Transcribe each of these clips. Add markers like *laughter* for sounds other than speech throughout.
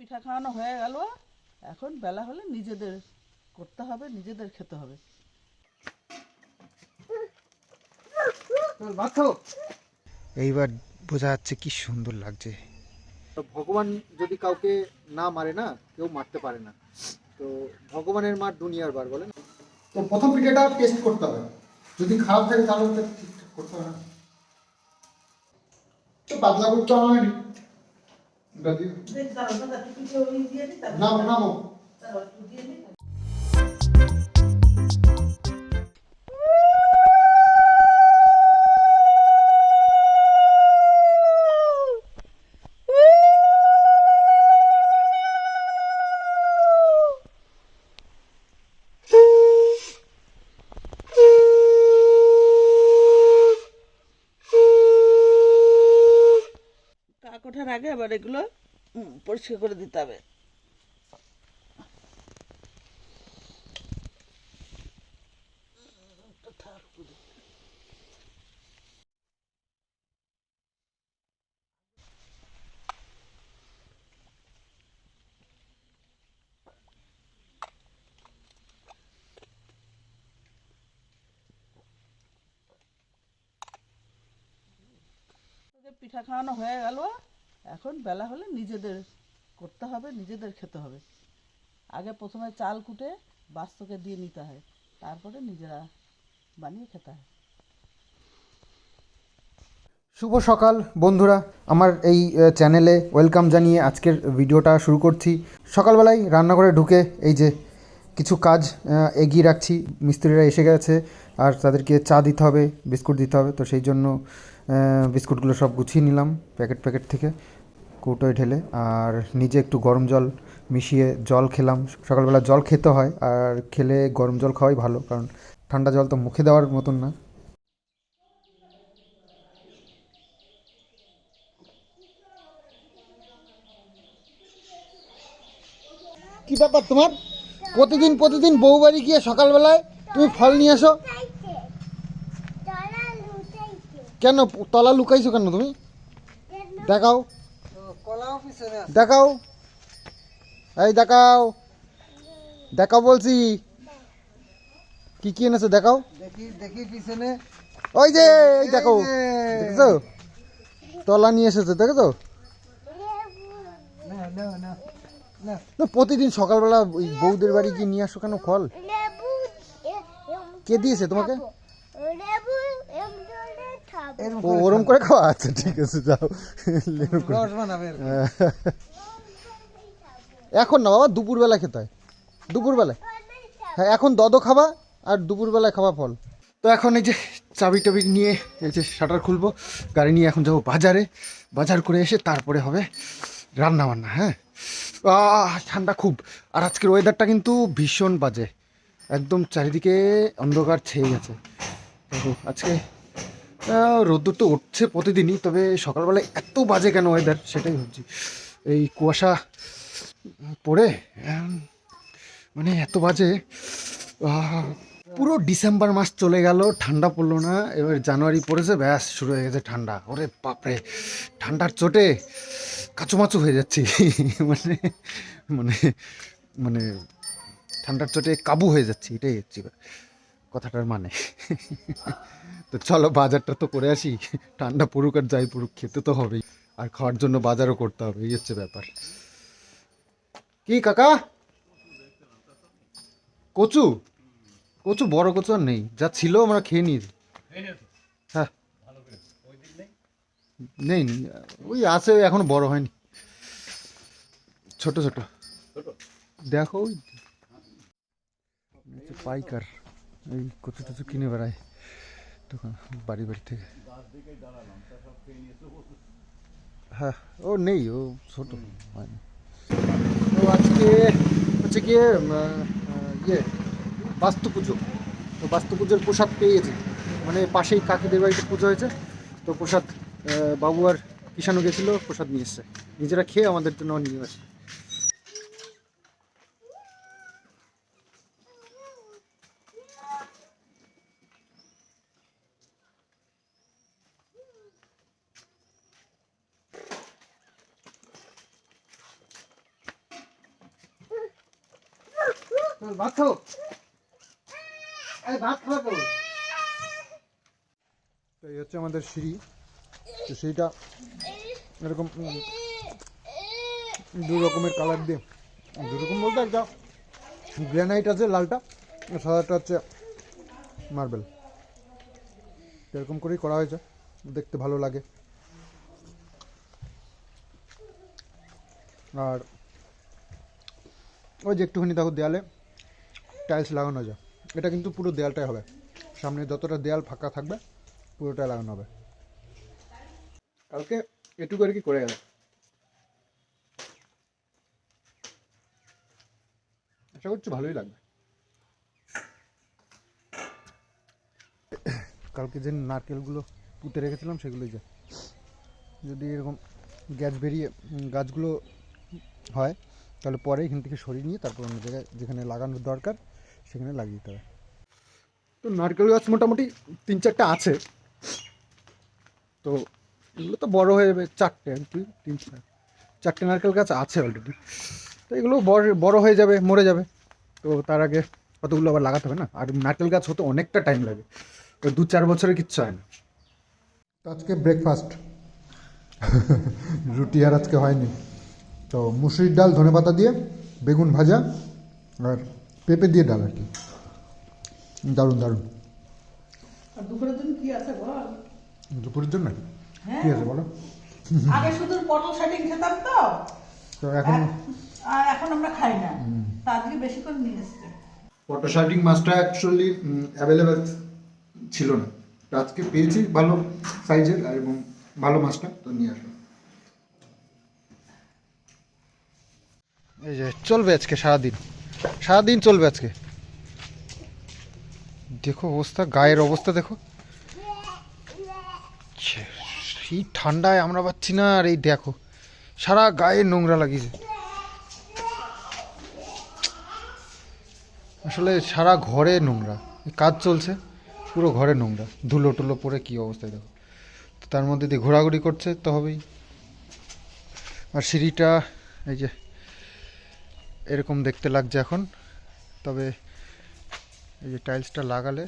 পিঠা খাওয়ানো হয়ে গেল এখন বেলা হলে নিজেদের করতে হবে নিজেদের খেতে হবে। এইবার বোঝা যাচ্ছে কি সুন্দর লাগছে। তো ভগবান যদি কাউকে না মারে না কেউ মারতে পারে না। তো ভগবানের মার দুনিয়ার বার বলেন। তো প্রথম পিঠাটা টেস্ট করতে হবে। যদি খারাপ থাকে তাহলে ঠিকঠাক করতে হবে না। তো পাতলা করতে হবে। না ওটা দিয়ে নামো নামো কাক ওঠার আগে আবার এগুলো পরিষ্কার করে দিতে হবে। পিঠা খাওয়ানো হয়ে গেল। এখন বেলা হলে নিজেদের করতে হবে, নিজেদের খেতে হবে। আগে প্রথমে চাল কুটে বাস্তকে দিয়ে নিতে হয়, তারপরে নিজেরা বানিয়ে খেতে হয়। শুভ সকাল বন্ধুরা, আমার এই চ্যানেলে ওয়েলকাম জানিয়ে আজকের ভিডিওটা শুরু করছি। সকালবেলায় রান্নাঘরে ঢুকে এই যে কিছু কাজ এগিয়ে রাখছি। মিস্ত্রিরা এসে গেছে, আর তাদেরকে চা দিতে হবে, বিস্কুট দিতে হবে, তো সেই জন্য বিস্কুটগুলো সব গুছিয়ে নিলাম প্যাকেট প্যাকেট থেকে। কৌটোয় ঢেলে আর নিজে একটু গরম জল মিশিয়ে জল খেলাম। সকালবেলা জল খেতে হয় আর খেলে গরম জল খাওয়াই ভালো কারণ ঠান্ডা জল তো মুখে দেওয়ার মতন না। কি ব্যাপার তোমার? প্রতিদিন প্রতিদিন বউ বাড়ি গিয়ে সকালবেলায় তুমি ফল নিয়ে আসো? কেন তলা লুকাইছো কেন তুমি? দেখাও। দেখাও। এই দেখাও। দেখাও বলছি। কি কি এনেছো দেখাও। দেখি দেখি পিছনে। ওই যে এই দেখো দেখছ? তলা নিয়ে এসেছে দেখেছ? না না না না। না প্রতিদিন সকালবেলা ওই বউদের বাড়ি গিয়ে নিয়ে আসো কেন? ফল কে দিয়েছে তোমাকে? ওরম করে খাওয়া? আচ্ছা ঠিক আছে যাও। এখন না বাবা দুপুরবেলা খেতে হয়। দুপুরবেলায়। হ্যাঁ এখন দদ খাবা আর দুপুরবেলায় খাবা ফল। তো এখন এই যে চাবি টাবি নিয়ে এই যে শাটার খুলবো গাড়ি নিয়ে এখন যাব বাজারে। বাজার করে এসে তারপরে হবে রান্না বান্না হ্যাঁ ঠান্ডা খুব। আর আজকের ওয়েদারটা কিন্তু ভীষণ বাজে। একদম চারিদিকে অন্ধকার ছেয়ে গেছে। আজকে রোদ্দুর তো উঠছে প্রতিদিনই, তবে সকালবেলায় এত বাজে কেন ওয়েদার সেটাই ভাবছি। এই কুয়াশা পড়ে মানে এত বাজে। পুরো ডিসেম্বর মাস চলে গেল, ঠান্ডা পড়ল না, এবার জানুয়ারি পড়েছে, ব্যাস, শুরু হয়ে গেছে ঠান্ডা। ওরে বাপরে, ঠান্ডার চোটে কাচুমাচু হয়ে যাচ্ছি। *laughs* মানে মানে মানে ঠান্ডার চোটে কাবু হয়ে যাচ্ছি, এটাই হচ্ছে কথাটার মানে। তো চলো বাজারটা তো করে আসি। ঠান্ডা পড়ুক আর যাই পড়ুক, খেতে তো হবেই। আর খাওয়ার জন্য বাজারও করতে হবে, এই হচ্ছে ব্যাপার। কি কাকা? কচু? কচু, বড় কচু আর নেই। যা ছিল আমরা খেয়ে নিয়েছি হ্যাঁ। নেই নেই। ওই আছে, এখন বড় হয়নি। ছোট ছোট। দেখো পাইকার। এই কচু টচু কিনে বেড়ায়। দোকান বাড়ি বাড়ি থেকে। হ্যাঁ ও নেই ও ছোট হয়নি। তো আজকে হচ্ছে গিয়ে ইয়ে বাস্তু পুজো তো বাস্তু পুজোর প্রসাদ পেয়েছি। মানে পাশেই কাকিদের বাড়িতে পুজো হয়েছে। তো প্রসাদ বাবু আর কিষাণু গেছিল প্রসাদ নিয়ে এসছে। নিজেরা খেয়ে আমাদের জন্য নিয়ে আসে চল ভাত খাও এই ভাত খাও তো তো এই হচ্ছে আমাদের সিঁড়ি। তো সেইটা এরকম দু রকমের কালার দিয়ে। দু রকম বলতে একটা গ্রানাইট আছে লালটা সাদাটা হচ্ছে মার্বেল এরকম করেই করা হয়েছে, দেখতে ভালো লাগে। আর ওই যে একটুখানি দেখো দেয়ালে টাইলস লাগানো যায় এটা কিন্তু পুরো দেয়ালটাই হবে। সামনে যতটা দেয়াল ফাঁকা থাকবে পুরোটাই লাগানো হবে। কালকে এটুকু আর কি করে গেল। আশা করছি ভালোই লাগবে। কালকে যে নারকেলগুলো পুঁতে রেখেছিলাম সেগুলোই যে, যদি এরকম গ্যাস বেরিয়ে গাছগুলো হয়, তাহলে পরে এখান থেকে সরিয়ে নিয়ে তারপর অন্য জায়গায় যেখানে লাগানোর দরকার, সেখানে লাগিয়ে দিতে হবে। তো নারকেল গাছ মোটামুটি তিন চারটে আছে। তো এগুলো তো বড় হয়ে যাবে চারটে আর কি তিন চার চারটে নারকেল গাছ আছে অলরেডি তো এগুলো বড় বড় হয়ে যাবে মরে যাবে। তো তার আগে কতগুলো আবার লাগাতে হবে না। আর নারকেল গাছ হতে অনেকটা টাইম লাগে। তো দু চার বছরে কিচ্ছু হয় না। তো আজকে ব্রেকফাস্ট রুটি আর আজকে হয়নি। তো মুসুরির ডাল ধনেপাতা দিয়ে বেগুন ভাজা আর পেঁপে দিয়ে ডাল আর কি। দারুণ দারুণ। আর দুপুরের জন্য কি আছে বল? দুপুরের জন্য হ্যাঁ। কি আছে বলো। আগে শুধু পটল শাটিং খেতাম তো। তো এখন? আর এখন আমরা খাই না। তা আজকে বেশি করে নিয়ে এসছে। ফটো শার্টিং মাছটা অ্যাকচুয়ালি অ্যাভেলেবেল ছিল না। তো আজকে পেয়েছি ভালো সাইজের আর এবং ভালো মাছটা তো নিয়ে আসলাম। এই যে চলবে আজকে সারাদিন। সারাদিন চলবে আজকে। দেখো অবস্থা গায়ের অবস্থা দেখো। ছে, সেই ঠান্ডায় আমরা পাচ্ছি না আর এই দেখো সারা গায়ে নোংরা লাগিয়েছে। আসলে সারা ঘরে নোংরা কাজ চলছে পুরো ঘরে নোংরা ধুলো টুলো পরে কি অবস্থায় দেখো। তো তার মধ্যে দিয়ে ঘোরাঘুরি করছে তো হবেই। আর সিঁড়িটা এই যে এরকম দেখতে লাগছে এখন তবে এই যে টাইলসটা লাগালে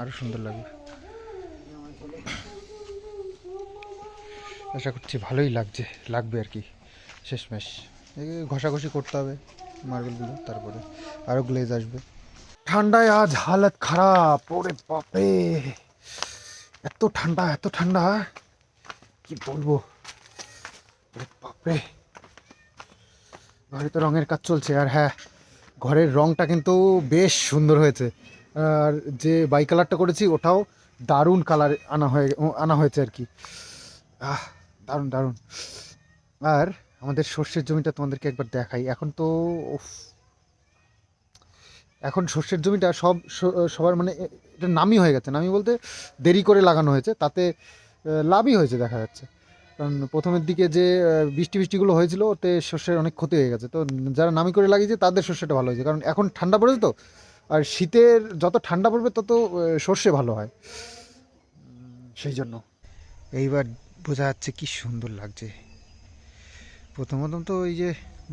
আরও সুন্দর লাগবে। আশা করছি ভালোই লাগছে, লাগবে আর কি, শেষমেশ। ঘষাঘষি করতে হবে মার্বেলগুলো তারপরে আরও গ্লেজ আসবে। ঠান্ডায় আজ হালত খারাপ, ওরে বাপরে। এত ঠান্ডা এত ঠান্ডা, কি বলব? ওরে বাপরে। ঘরে তো রঙের কাজ চলছে, আর হ্যাঁ ঘরের রংটা কিন্তু বেশ সুন্দর হয়েছে। আর যে বাই কালারটা করেছি, ওটাও দারুণ কালার আনা হয়ে, আনা হয়েছে আর কি। আহ দারুণ দারুণ। আর আমাদের সর্ষের জমিটা তোমাদেরকে একবার দেখাই। এখন তো এখন সর্ষের জমিটা সব সবার মানে এটা নামি হয়ে গেছে। নামি বলতে দেরি করে লাগানো হয়েছে, তাতে লাভই হয়েছে দেখা যাচ্ছে। কারণ প্রথমের দিকে যে বৃষ্টি বৃষ্টিগুলো হয়েছিল, ওতে শস্যের অনেক ক্ষতি হয়ে গেছে। তো যারা নামি করে লাগিয়েছে, তাদের শস্যটা ভালো হয়েছে। কারণ এখন ঠান্ডা পড়েছে তো, আর শীতের যত ঠান্ডা পড়বে, তত সর্ষে ভালো হয়। সেই জন্য। এইবার বোঝা যাচ্ছে কি সুন্দর লাগছে। প্রথমত তো এই যে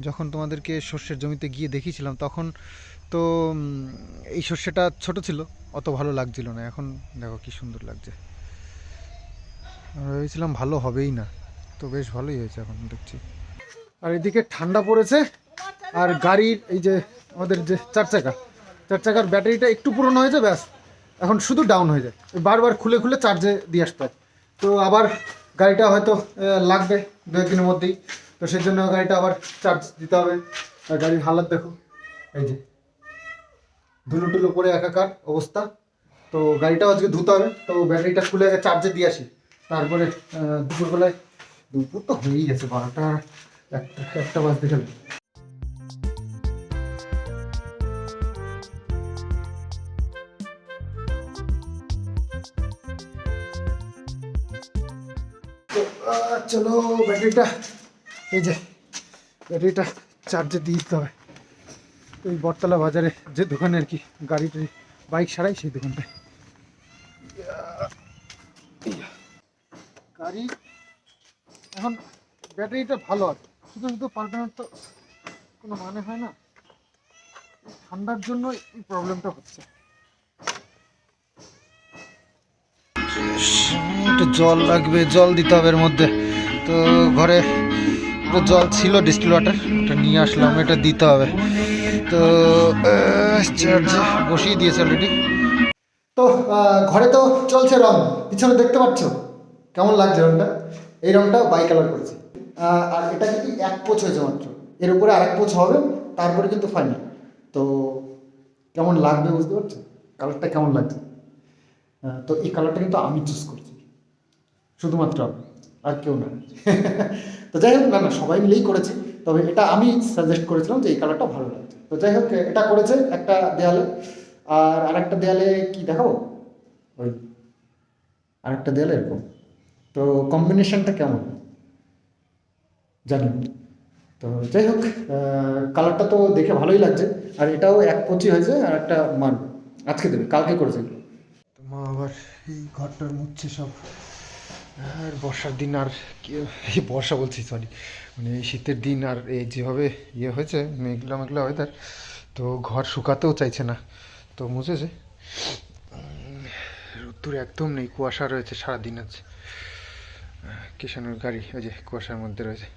যখন তোমাদেরকে সর্ষের জমিতে গিয়ে দেখিয়েছিলাম, তখন তো এই সর্ষেটা ছোট ছিল, অত ভালো লাগছিল না। এখন দেখো কি সুন্দর লাগছে। ভেবেছিলাম ভালো হবেই না, তো বেশ ভালোই হয়েছে এখন দেখছি। আর এদিকে ঠান্ডা পড়েছে, আর গাড়ির এই যে আমাদের যে চার চাকা, চার চাকার ব্যাটারিটা একটু পুরনো হয়েছে, ব্যাস। এখন শুধু ডাউন হয়ে যায়। বারবার খুলে খুলে চার্জে দিয়ে আসতে হয়। তো আবার গাড়িটা হয়তো লাগবে দু একদিনের মধ্যেই। তো সেই জন্য গাড়িটা আবার চার্জ দিতে হবে। আর গাড়ির হালাত দেখো, এই যে। ধুলো টুলো পরে একাকার অবস্থা। তো গাড়িটাও আজকে ধুতে হবে। তো ব্যাটারিটা খুলে চার্জে দিয়ে আসি। তারপরে দুপুরবেলায়, দুপুর তো হয়েই গেছে বারোটা, একটা একটা বাস গেলে। চলো, ব্যাটারিটা, এই যে, ব্যাটারিটা চার্জে দিয়ে দিতে হবে। ওই বটতলা বাজারে যে দোকানে আর কি গাড়ি বাইক সারাই সেই দোকানটায়। গাড়ি, এখন ব্যাটারিটা ভালো আর শুধু শুধু পাল্টানোর তো কোনো মানে হয় না। ঠান্ডার জন্য এই প্রবলেমটা হচ্ছে। জল লাগবে, জল দিতে হবে এর মধ্যে। তো ঘরে একটু জল ছিল ডিস্টিল ওয়াটার ওটা নিয়ে আসলাম, এটা দিতে হবে। তো বসিয়ে দিয়েছে অলরেডি তো ঘরে তো চলছে রং, পিছনে দেখতে পাচ্ছ? কেমন লাগছে রংটা? এই রংটা বাই কালার করেছি। আর এটা কিন্তু এক পোচ হয়েছে মাত্র। এর উপরে আরেক পোচ হবে, তারপরে কিন্তু ফাইনাল তো, কেমন লাগবে বুঝতে পারছ? কালারটা কেমন লাগছে? তো এই কালারটা কিন্তু আমি চুজ করছি। শুধুমাত্র আমি। আর কেউ না। তো যাই হোক, না না, সবাই মিলেই করেছে। তবে এটা আমি সাজেস্ট করেছিলাম যে এই কালারটা ভালো লাগছে। তো যাই হোক, এটা করেছে একটা দেয়ালে। আর আরেকটা দেয়ালে কি দেখাবো? ওই আরেকটা দেয়ালে এরকম। তো কম্বিনেশনটা কেমন? জানি তো যাই হোক কালারটা তো দেখে ভালোই লাগছে। আর এটাও এক পচি হয়েছে আর একটা মান। আজকে দেবে, কালকে করেছে। মা আবার এই ঘরটার মুচ্ছে সব। আর বর্ষার দিন আর কি বর্ষা বলছি সরি মানে শীতের দিন আর এই যেভাবে ইয়ে হয়েছে, মেঘলা মেঘলা ওয়েদার তো ঘর শুকাতেও চাইছে না। তো মুছেছে। রোদ্দুর একদম নেই, কুয়াশা রয়েছে সারাদিন আছে কিষানের গাড়ি, ওই যে কুয়াশার মধ্যে রয়েছে।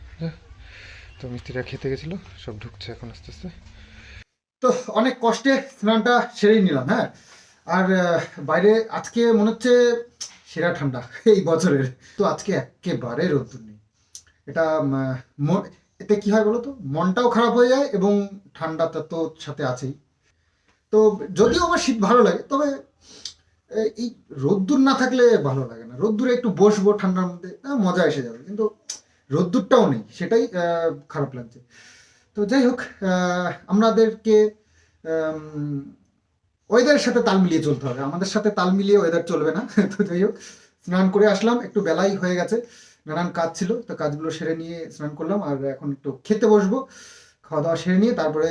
তো মিস্ত্রিরা খেতে গেছিল, সব ঢুকছে এখন আস্তে আস্তে। তো অনেক কষ্টে স্নানটা সেরেই নিলাম হ্যাঁ? আর বাইরে আজকে মনে হচ্ছে সেরা ঠান্ডা এই বছরের। তো আজকে একেবারে রোদ্দুর নেই। এটা এতে কি হয় বলো তো মনটাও খারাপ হয়ে যায় এবং ঠান্ডাটা তো সাথে আছেই। তো যদিও আমার শীত ভালো লাগে, তবে এই রোদ্দুর না থাকলে ভালো লাগে না। রোদ্দুরে একটু বসবো ঠান্ডার মধ্যে মজা এসে যাবে। কিন্তু রোদ্দুরটাও নেই, সেটাই খারাপ লাগছে। তো যাই হোক আমাদেরকে ওয়েদারের সাথে তাল মিলিয়ে চলতে হবে। আমাদের সাথে তাল মিলিয়ে ওয়েদার চলবে না। *laughs* তো যাই হোক, স্নান করে আসলাম। একটু বেলাই হয়ে গেছে। নানান কাজ ছিল, তো কাজগুলো সেরে নিয়ে স্নান করলাম। আর এখন একটু খেতে বসবো। খাওয়া দাওয়া সেরে নিয়ে তারপরে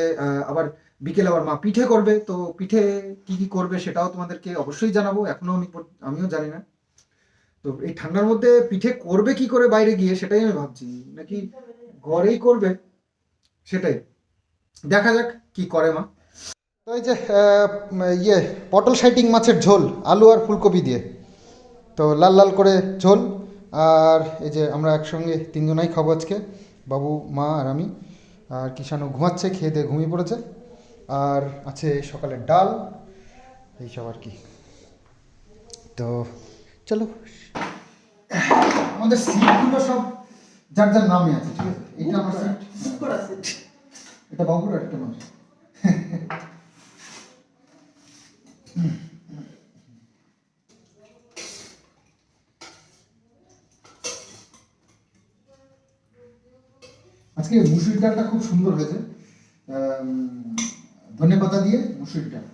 আবার বিকেলে আবার মা পিঠে করবে। তো পিঠে কি কি করবে সেটাও তোমাদেরকে অবশ্যই জানাব। এখনও আমি আমিও জানি না। তো এই ঠান্ডার মধ্যে পিঠে করবে কি করে বাইরে গিয়ে সেটাই আমি ভাবছি। নাকি ঘরেই করবে? সেটাই। দেখা যাক কি করে মা। তো এই যে ইয়ে পটল সাইটিং মাছের ঝোল আলু আর ফুলকপি দিয়ে। তো লাল লাল করে ঝোল আর এই যে আমরা একসঙ্গে তিনজনাই খাব আজকে বাবু মা আর আমি। আর কিষানু ঘুমাচ্ছে খেয়ে দিয়ে ঘুমিয়ে পড়েছে। আর আছে সকালে ডাল এইসব আর কি। তো চলো। আমাদের সিটগুলো সব যার যার নামে আছে ঠিক আছে? এটা আমার সিট। এটা বাবুর একটা মানুষ। আজকে মুসুরি ডালটা খুব সুন্দর হয়েছে। ধনে পাতা দিয়ে মুসুরি ডাল।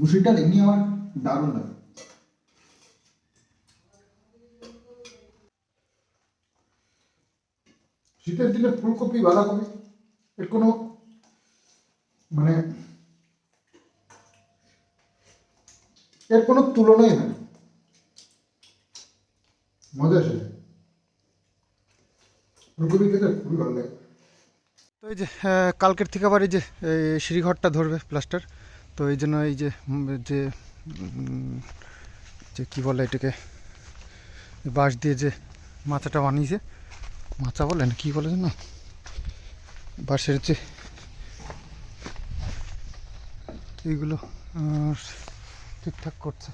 মুসুরি ডাল এমনি আমার দারুণ লাগে। শীতের দিনে ফুলকপি, বাঁধাকপি, এর কোনো মানে এর কোনো তুলনাই হয় মজা আসে। ফুলকপি খেতে খুবই ভালো লাগে। তো এই যে কালকের থেকে আবার এই যে সিঁড়িঘরটা ধরবে প্লাস্টার। তো এই জন্য এই যে যে যে কী বলে এটাকে বাঁশ দিয়ে যে মাচাটা বানিয়েছে মাচা বলে না কী বলে না বাঁশের যে এইগুলো আহ, ঠিকঠাক করছে।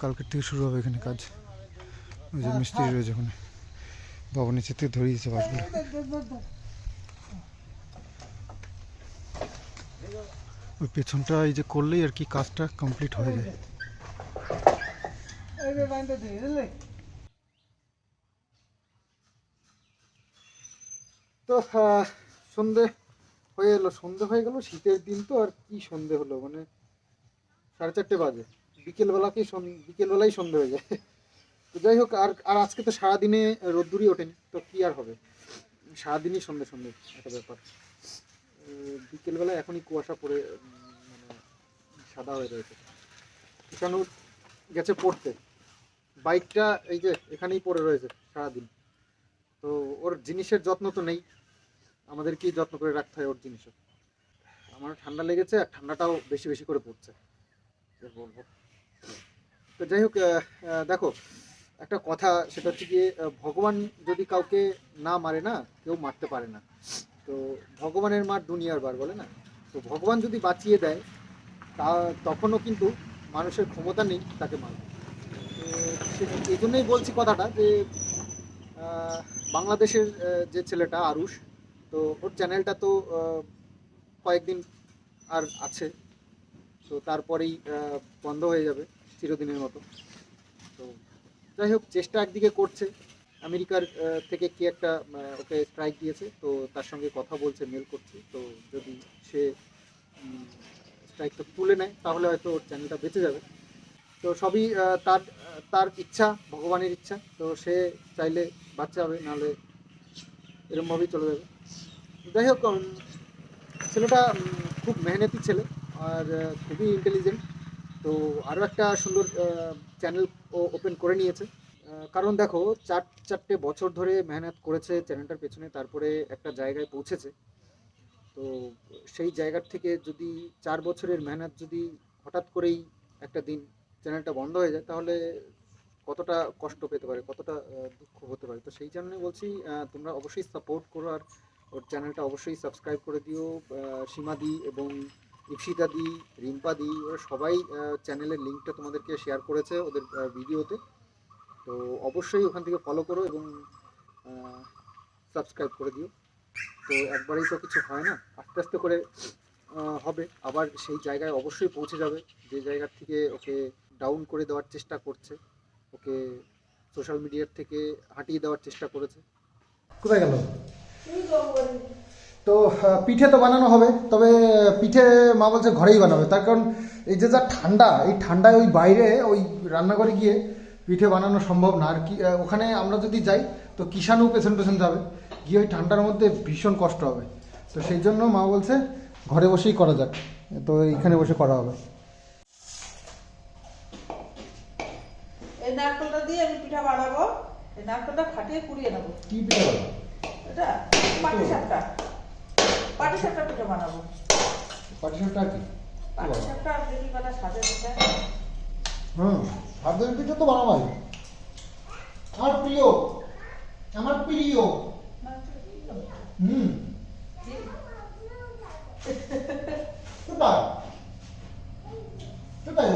কালকের থেকে শুরু হবে এখানে কাজ। ওই যে মিস্ত্রি রয়েছে ওখানে। বাবা নিচে থেকে ধরিয়ে দিয়েছে বাসগুলো। ওই পেছনটা এই যে করলেই আর কি কাজটা কমপ্লিট হয়ে যায়। তো সন্ধে হয়ে এলো। সন্ধে হয়ে গেল, শীতের দিন তো আর কি সন্ধে হলো? মানে সাড়ে চারটে বাজে। বিকেলবেলাকেই বিকেলবেলাই সন্ধে হয়ে যায়। তো যাই হোক, আর আর আজকে তো সারাদিনে রোদ্দুরই ওঠেনি, তো কি আর হবে? সারাদিনই সন্ধে সন্ধে একটা ব্যাপার। বিকেলবেলা এখনই কুয়াশা পড়ে মানে সাদা হয়ে রয়েছে। কিষানুর গেছে পড়তে। বাইকটা এই যে এখানেই পড়ে রয়েছে সারাদিন। তো ওর জিনিসের যত্ন তো নেই। আমাদেরকেই যত্ন করে রাখতে হয় ওর জিনিসও। আমার ঠান্ডা লেগেছে আর ঠান্ডাটাও বেশি বেশি করে পড়ছে। বলব? তো যাই হোক দেখো, একটা কথা সেটা হচ্ছে গিয়ে ভগবান যদি কাউকে না মারে না, কেউ মারতে পারে না। তো ভগবানের মার দুনিয়ার বার, বলে না? তো ভগবান যদি বাঁচিয়ে দেয়, তা তখনও কিন্তু মানুষের ক্ষমতা নেই তাকে মারবে এই জন্যই বলছি কথাটা যে বাংলাদেশের যে ছেলেটা আরুষ, তো ওর চ্যানেলটা তো কয়েকদিন আর আছে। তো তারপরেই বন্ধ হয়ে যাবে চিরদিনের মতো। তো যাই হোক, চেষ্টা একদিকে করছে। আমেরিকার থেকে কি একটা ওকে স্ট্রাইক দিয়েছে, তো তার সঙ্গে কথা বলছে মেল করছে। তো যদি সে স্ট্রাইকটা তুলে নেয়, তাহলে হয়তো ওর চ্যানেলটা বেঁচে যাবে। তো সবই তার তার ইচ্ছা, ভগবানের ইচ্ছা। তো সে চাইলে বাচ্চা হবে নাহলে এরমভাবেই চলে যাবে। যাই হোক ছেলেটা খুব মেহনতি ছেলে। আর খুবই ইন্টেলিজেন্ট তো আরও একটা সুন্দর চ্যানেল ও ওপেন করে নিয়েছে। কারণ দেখো, চার, চারটে বছর ধরে মেহনত করেছে চ্যানেলটার পেছনে, তারপরে একটা জায়গায় পৌঁছেছে। তো সেই জায়গার থেকে যদি চার বছরের মেহনত যদি হঠাৎ করেই একটা দিন চ্যানেলটা বন্ধ হয়ে যায়, তাহলে কতটা কষ্ট পেতে পারে, কতটা দুঃখ হতে পারে? তো সেই জন্য বলছি তোমরা অবশ্যই সাপোর্ট করো আর ওর চ্যানেলটা অবশ্যই সাবস্ক্রাইব করে দিও। সীমাদি এবং ইপসিতা দি রিম্পা দি ওরা সবাই চ্যানেলের লিঙ্কটা তোমাদেরকে শেয়ার করেছে ওদের ভিডিওতে তো অবশ্যই ওখান থেকে ফলো করো এবং সাবস্ক্রাইব করে দিও। তো একবারেই তো কিছু হয় না আস্তে আস্তে করে হবে। আবার সেই জায়গায় অবশ্যই পৌঁছে যাবে। যে জায়গার থেকে ওকে ডাউন করে দেওয়ার চেষ্টা করছে ওকে সোশ্যাল মিডিয়ার থেকে হাঁটিয়ে দেওয়ার চেষ্টা করেছে। কোথায় গেল? তো পিঠে তো বানানো হবে তবে পিঠে মা বলছে ঘরেই বানাবে। তার কারণ এই যে যা ঠান্ডা এই ঠান্ডায় ওই বাইরে ওই রান্নাঘরে গিয়ে পিঠে বানানো সম্ভব না। আর কি ওখানে আমরা যদি যাই তো কিষাণু পেছন পেছন যাবে। গিয়ে ওই ঠান্ডার মধ্যে ভীষণ কষ্ট হবে। তো সেই জন্য মা বলছে ঘরে বসেই করা যাক। তো এইখানে বসে করা হবে। এই নারকেলটা দিয়ে আমি পিঠা বানাবো। এই নারকেলটা ফাটিয়ে কুড়িয়ে নেব। কি পিঠে বানাবো? এটা পাটি সাপটা। বানাবো। পাটিসাপটা কি? আর যদি বেলা সাজে পিঠা। হুম ভাতের পিঠে তো বানাবাই। আমার প্রিয় আমার প্রিয়। হুম। কোথায়? কোথায়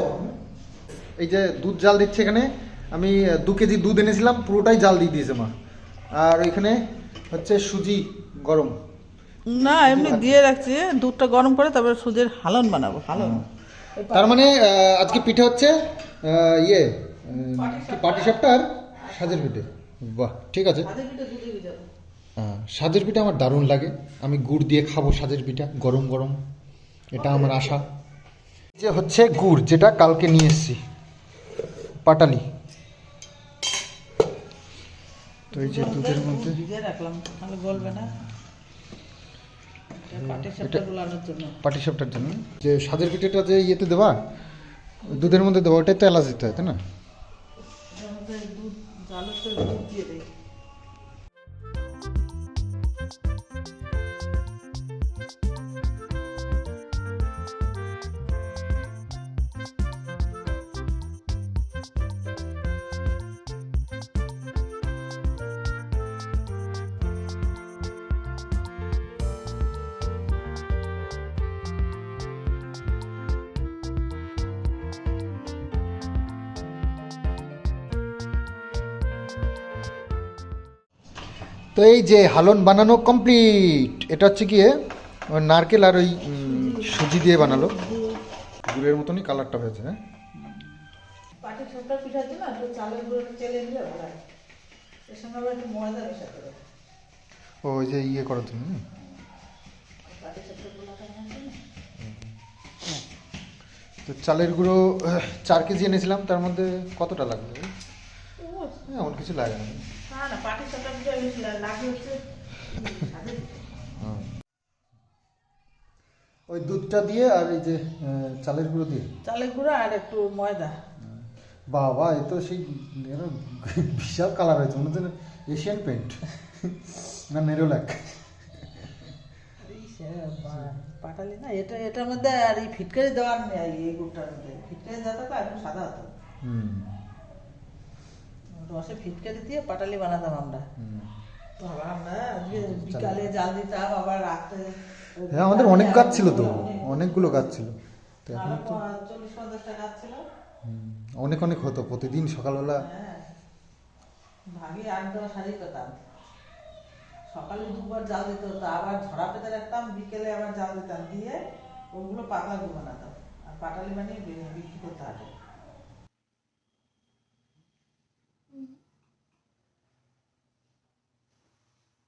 এই যে দুধ জাল দিচ্ছে এখানে আমি দু কেজি দুধ এনেছিলাম পুরোটাই জাল দিয়ে দিয়েছে মা। আর এখানে হচ্ছে সুজি গরম। না এমনি দিয়ে রাখছি। দুধটা গরম করে তারপরে সুজির হালন বানাবো হালন। তার মানে আজকে পিঠে হচ্ছে ইয়ে পাটিসাপটা। আর সাজের পিঠে। বাহ ঠিক আছে। হ্যাঁ, সাজের পিঠা আমার দারুণ লাগে। আমি গুড় দিয়ে খাব সাজের পিঠা গরম গরম। এটা আমার আশা। যে হচ্ছে গুড় যেটা কালকে নিয়ে এসেছি পাটালি। তো এই যে দুধের মধ্যে রাখলাম তাহলে গলবে না। পাটি সাপটার জন্য। যে সাজের পিঠেটা যে ইয়েতে দেবা দুধের মধ্যে দেওয়া ওটাই তো এলাচ দিতে হয় তাই না? দুধ দিয়ে। তো এই যে হালন বানানো কমপ্লিট এটা হচ্ছে গিয়ে নারকেল আর ওই সুজি দিয়ে বানালো। গুড়ের মতনই কালারটা হয়েছে হ্যাঁ? হয়। ও ওই যে ইয়ে গুলাটা না? তো চালের গুঁড়ো চার কেজি এনেছিলাম তার মধ্যে কতটা লাগবে? হ্যাঁ, এমন কিছু লাগে না। ওই দুধটা দিয়ে আর এই যে চালের গুঁড়ো দিয়ে। চালের গুঁড়ো আর একটু ময়দা। বাবা এ তো সেই বিশাল কালার হয়েছে মনে হচ্ছে এশিয়ান পেন্ট না নেরোল্যাক পাটালি না এটা এটার মধ্যে আর এই ফিটকারি দেওয়ার নেই এই গুড়টার মধ্যে। ফিটকারি দেওয়া তো একদম সাদা হতো। হুম। রসে ফিটকারি দিয়ে পাটালি বানাতাম আমরা। আমরা আজকে বিকালে জাল দিতাম আবার রাত্রে হ্যাঁ আমাদের অনেক গাছ ছিল তো। অনেকগুলো গাছ ছিল। তো এখন হুম, অনেক অনেক হতো। প্রতিদিন সকালবেলা হ্যাঁ। ভাগে আট দশ পেতাম। সকালে দুবার জাল দিতে হতো আবার ঝরা পেতে রাখতাম বিকেলে আবার জাল দিতাম। দিয়ে ওগুলো পাতলা বানাতাম। আর পাটালি বানিয়ে বিক্রি করতে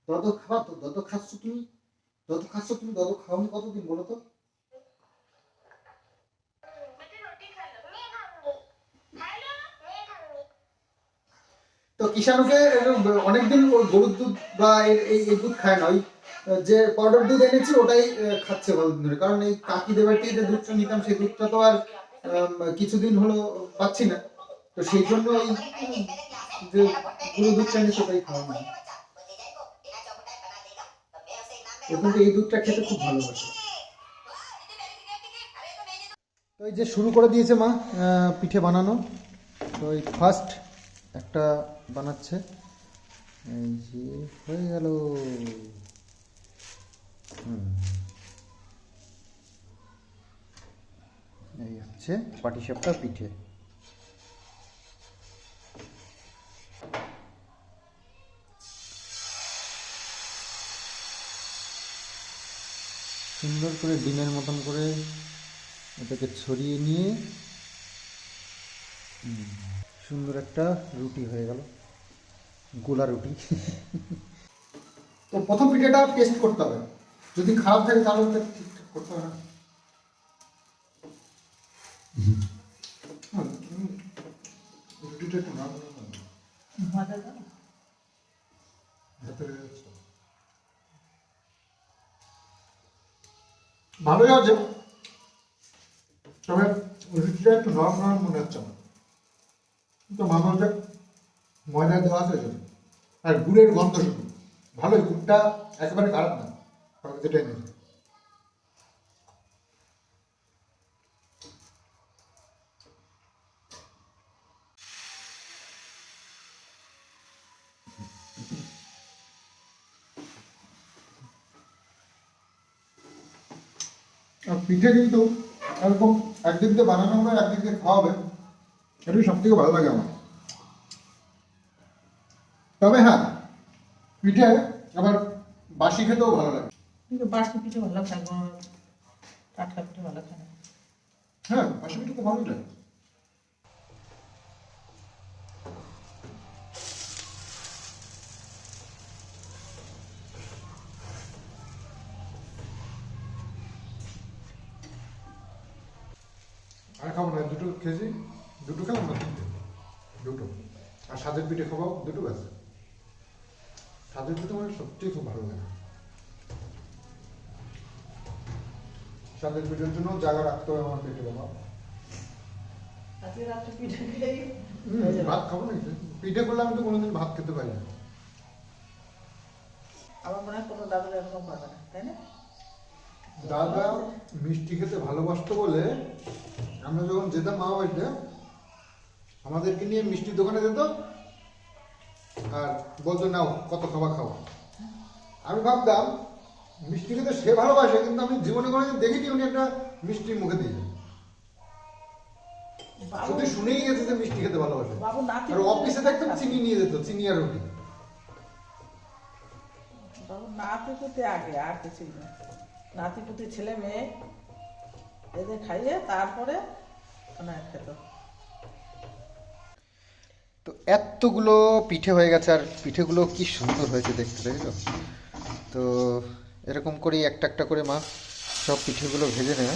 যত খাবা তো যত খাচ্ছ তুমি? যত খাচ্ছ তুমি? তত খাওনি কতদিন বলো তো? তো কিষাণুকে অনেকদিন ওই গরুর দুধ বা এই এই দুধ খায় না। ওই যে পাউডার দুধ এনেছি, ওটাই খাচ্ছে কতদিন ধরে। কারণ এই কাকি দেবার যে দুধটা নিতাম, সেই দুধটা তো আর কিছুদিন হলো পাচ্ছি না। তো সেই জন্য ওই যে গরুর দুধটা এনেছি, ওটাই খাওয়া হয়। ও এই দুধটা খেতে খুব ভালোবাসে। তো এই যে শুরু করে দিয়েছে মা পিঠে বানানো। তো এই ফার্স্ট একটা বানাচ্ছে। এই যে হয়ে গেল। এই হচ্ছে পাটিসাপটা পিঠে। সুন্দর করে ডিমের মতন করে এটাকে ছড়িয়ে নিয়ে সুন্দর একটা রুটি হয়ে গেল, গোলা রুটি। তো প্রথম পিঠেটা টেস্ট করতে হবে। যদি খারাপ থাকে তাহলে ঠিকঠাক করতে হবে না হুম, হুম, রুটিটা একটু না মজা তো না? ভালোই আছে। তবে রুটিটা একটু নরম নরম মনে হচ্ছে আমার। মানুষ মা বলছে ময়দা দেওয়া আছে আর গুড়ের গন্ধ শুধু। ভালোই, গুড়টা একেবারে খারাপ না। যেটাই যেটা পিঠে কিন্তু এরকম একদিক দিয়ে বানানো হবে একদিক দিয়ে খাওয়া হবে এটাই সব থেকে ভালো লাগে আমার। তবে হ্যাঁ পিঠে আবার বাসি খেতেও ভালো লাগে। কিন্তু বাসি পিঠে ভালো লাগে। টাটকা পিঠে ভালো লাগে হ্যাঁ বাসি পিঠে তো ভালোই লাগে। খাব দুটো ব্যাস সাদের পিঠে আমার সত্যিই খুব ভালো লাগে। সাদের পিঠের জন্য জায়গা রাখতে হবে আমার পেটে বাবা। ভাত খাব না পিঠে করলে আমি তো কোনোদিন ভাত খেতে পারি না। আমার মনে হয় কোনো দাদা এরকম পাবে না তাই না? দাদা মিষ্টি খেতে ভালোবাসতো বলে আমরা যখন যেতাম মা বাড়িতে আমাদেরকে নিয়ে মিষ্টির দোকানে যেত আর বলতো নাও কত খাবার খাওয়া আমি ভাবতাম মিষ্টি খেতে সে ভালোবাসে কিন্তু আমি জীবনে কোনোদিন দেখিনি উনি একটা মিষ্টি মুখে দিয়ে বাবু শুধু শুনেই গেছে যে মিষ্টি খেতে ভালোবাসে। বাবু নাতি আর অফিসে দেখতাম চিনি নিয়ে যেত চিনি আর রুটি। বাবু নাতি আগে আর কিছুই না। নাতি পুতি ছেলে মেয়ে এদের খাইয়ে তারপরে ওনার খেত তো এতগুলো পিঠে হয়ে গেছে আর পিঠেগুলো কি সুন্দর হয়েছে দেখতে দেখেছ তো? এরকম করেই একটা একটা করে মা সব পিঠেগুলো ভেজে নেবে।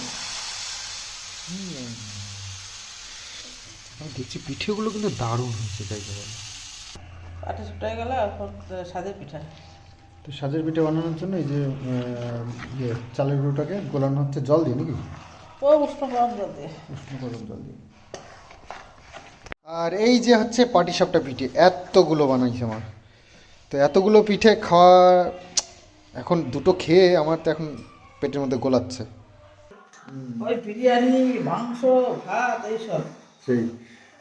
আমি দেখছি পিঠেগুলো কিন্তু দারুণ হয়েছে তাই বল পাটে ছুটাই গেল এখন সাজের পিঠা। তো সাজের পিঠে বানানোর জন্য এই যে ইয়ে চালের গুঁড়োটাকে গোলানো হচ্ছে জল দিয়ে নাকি? ও উষ্ণ গরম জল দিয়ে। উষ্ণ গরম জল দিয়ে। আর এই যে হচ্ছে পাটি পাটিসাপটা পিঠে এতগুলো বানাইছে আমার। তো এতগুলো পিঠে খাওয়া এখন দুটো খেয়ে আমার তো এখন পেটের মধ্যে গোলাচ্ছে। ওই বিরিয়ানি মাংস ভাত এইসব। সেই।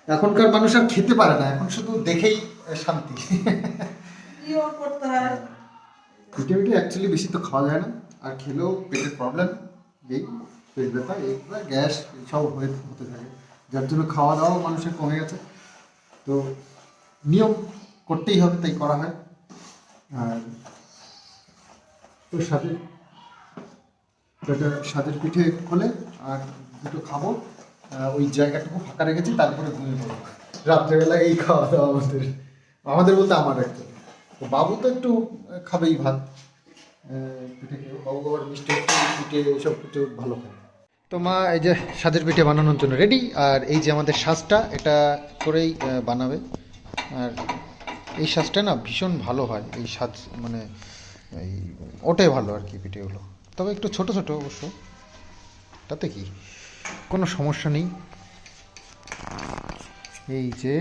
এখনকার মানুষ আর খেতে পারে না এখন শুধু দেখেই শান্তি। করতে হয়? পিঠে পিঠে অ্যাকচুয়ালি বেশি তো খাওয়া যায় না আর খেলেও পেটের প্রবলেম এই পেট ব্যথা এই গ্যাস সব হয়ে হতে থাকে। যার জন্য খাওয়া দাওয়াও মানুষের কমে গেছে। তো নিয়ম করতেই হবে, তাই করা হয়। আর তো সাথে একটা সাদের পিঠে হলে আর দুটো খাব। ওই জায়গাটুকু ফাঁকা রেখেছি, তারপরে ঘুমিয়ে পড়ব। রাত্রেবেলা এই খাওয়া দাওয়া আমাদের আমাদের বলতে আমার একটা তো বাবু তো একটু খাবেই ভাত। পিঠে বাবু আবার মিষ্টি পিঠে, এইসব পিঠে ভালো খায়। তো মা, এই যে সাজের পিঠে বানানোর জন্য রেডি আর এই যে আমাদের সাজটা, এটা করেই বানাবে। আর এই সাজটা না ভীষণ ভালো হয়, এই সাজ মানে এই ওটাই ভালো আর কি পিঠেগুলো। তবে একটু ছোট ছোট অবশ্য, তাতে কি? কোনো সমস্যা নেই। এই যে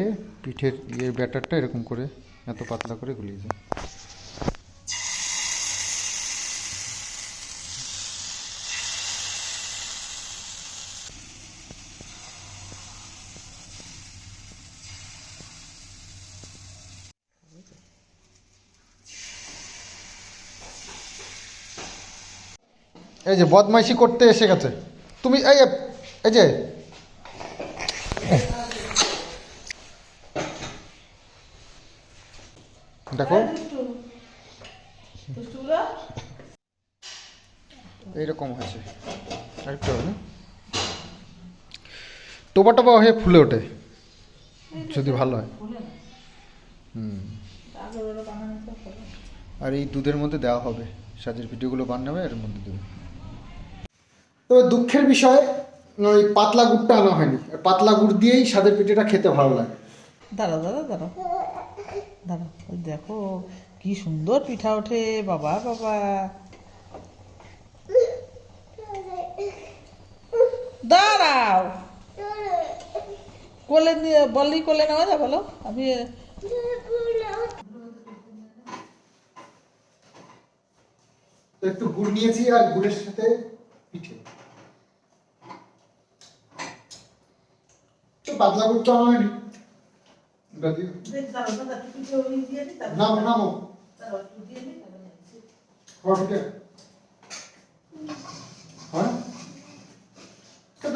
পিঠের ইয়ের ব্যাটারটা এরকম করে, এত পাতলা করে গুলিয়ে যায় এই যে বদমাইশি করতে এসে গেছে। তুমি, এই এই যে। দেখো। এইরকম হয়েছে। আরেকটু হবে হয়ে ফুলে ওঠে। যদি ভালো হয়। হুম। আর এই দুধের মধ্যে দেওয়া হবে। সাজের ভিডিওগুলো বানাবে, এর মধ্যে দেবে। তবে দুঃখের বিষয় ওই পাতলা গুড়টা আনা হয়নি। পাতলা গুড় দিয়েই সাদের পিঠেটা খেতে ভালো লাগে। দাঁড়া দাঁড়া দাঁড়া দাঁড়া দেখো কি সুন্দর পিঠা ওঠে বাবা বাবা। দাঁড়াও। কোলে নিয়ে বললি কোলে নেওয়া যাবে বলো? আমি একটু গুড় নিয়েছি আর গুড়ের সাথে পিঠে। পাতলা গুড় তো আনা হয়নি। ওটা দিয়ে নামো নামো। হ্যাঁ? ঠিক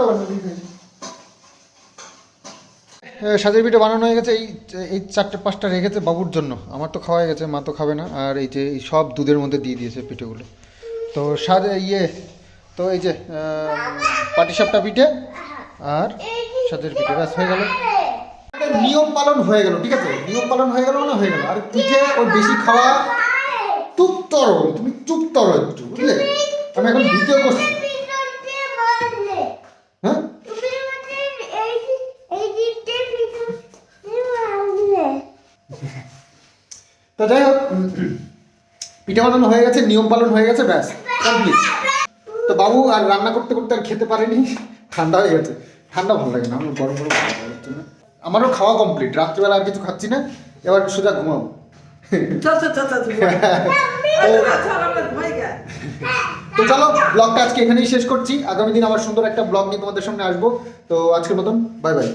সাজের পিঠে বানানো হয়ে গেছে এই এই চারটে পাঁচটা রেখেছে বাবুর জন্য। আমার তো খাওয়া গেছে মা তো খাবে না। আর এই যে এই সব দুধের মধ্যে দিয়ে দিয়েছে পিঠেগুলো। তো সাজে ইয়ে তো এই যে পাটিসাপটা পিঠে আর সাজের পিঠে ব্যাস হয়ে গেল। নিয়ম পালন হয়ে গেল, ঠিক আছে? নিয়ম পালন হয়ে গেল না হয়ে গেল। আর পিঠে ওর বেশি খাওয়া চুপ তরো তুমি চুপ তরো একটু, বুঝলে? আমি এখন ভিডিও করছি হ্যাঁ? তো যাই হোক, পিঠে বানানো হয়ে গেছে, নিয়ম পালন হয়ে গেছে, ব্যাস কমপ্লিট তো বাবু আর রান্না করতে করতে আর খেতে পারেনি, ঠান্ডা হয়ে গেছে। ঠান্ডা ভালো লাগে না আমার গরম গরম ভালো লাগে আমারও খাওয়া কমপ্লিট রাত্রিবেলা আর কিছু খাচ্ছি না এবার সোজা ঘুমাবো। তো চলো ব্লগটা আজকে এখানেই শেষ করছি। আগামী দিন আমার সুন্দর একটা ব্লগ নিয়ে তোমাদের সামনে আসব। তো আজকের মতন বাই বাই